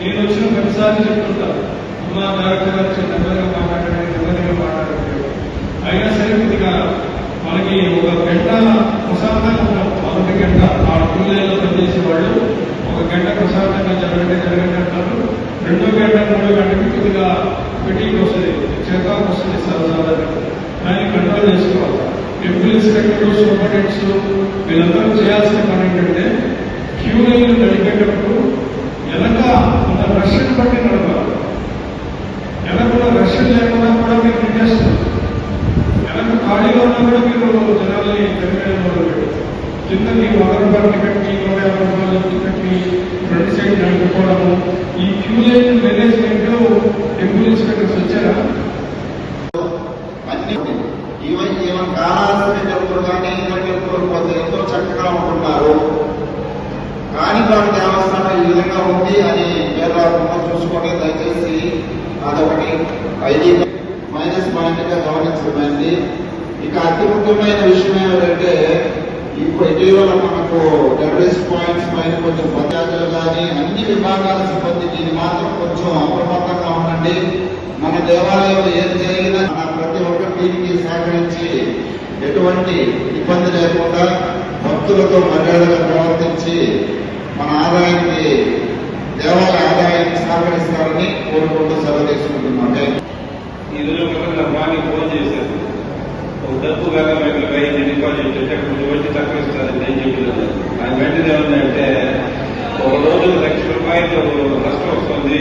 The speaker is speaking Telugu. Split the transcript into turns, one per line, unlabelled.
నేను వచ్చిన ప్రతిసారి చెప్తుంటాను అమ్మా డైరెక్టర్ గారు చిన్నగా మాట్లాడండి చిన్నగా మాట్లాడండి. అయినా సరే కొద్దిగా మనకి ఒక గంట ప్రశాంతంగా ఉంటాం మొదటి గంట ఆ పిల్లల్లో పనిచేసే వాళ్ళు ఒక గంట ప్రశాంతంగా జరగండి జరగండి అంటారు. రెండో గంట మూడో గంటకి కొద్దిగా ఫిట్టింగ్ వస్తుంది చెక్కకు వస్తుంది సర్వసాధారణంగా దాన్ని కంట్రోల్ చేసుకోవాలి. ఎంపీ ఇన్స్పెక్టర్లు సూపరింటెంట్స్ వీళ్ళందరూ చేయాల్సిన పని ఏంటంటే క్యూ లైన్ నడిపేటప్పుడు వెనక ఉన్న రష్యన్ బట్టి నడపాలి. వెనక ఉన్న రష్యన్ లేకుండా కూడా మీరు నిండేస్తారు వెనక ఖాళీగా ఉన్నా కూడా మీరు జనాల్ని తెలియడం మొదలుపెట్టారు కిందకి వంద రూపాయల టికెట్ని ఇరవై యాభై రూపాయల టికెట్ని ఫ్రంట్ సైడ్ నడుపుకోవడము. ఈ queue line management temple inspectors వచ్చారా?
అన్ని ఈవెన్ ఈవెన్ కాళాస్త్రి కానీ ఇతర టెంపుల్ ఎంతో చక్కగా ఉంటుంది. కాణిపాక దేవస్థానం ఈ విధంగా ఉంది అని పేదవాళ్ళ చూసుకోండి దయచేసి అదొకటి. ఐడి మైనస్ పాయింట్గా గమనించమైంది ఇక అతి ముఖ్యమైన విషయం ఏమిటంటే ఇప్పుడు ఇటీవల మనకు టెర్రరిస్ట్ పాయింట్స్ పైన కొంచెం పంచాయతీలు కానీ అన్ని విభాగాల సిబ్బందికి ఇది మాత్రం కొంచెం అప్రమత్తంగా ఉండండి. మన దేవాలయంలో ఏం జరిగినా ప్రతి ఒక్క టీంకి సహకరించి ఎటువంటి ఇబ్బంది లేకుండా భక్తులతో మర్యాదగా ప్రవర్తించి మన ఆదాయానికి దేవాలయ ఆదాయానికి సహకరిస్తారని కోరుకుంటూ సెలవు తీసుకుంటున్నాం.
ఈ రోజు ఒకరు ఫోన్ చేశారు. ఒక డబ్బు కదా మీకు వెయ్యి డిపాజిట్ చేస్తే కొంచెం వచ్చి తక్కువ ఇస్తారు నేను చెప్పలేదు ఆయన వెంటనే ఏమంటే ఒక రోజు లక్ష రూపాయలు నష్టం వస్తుంది.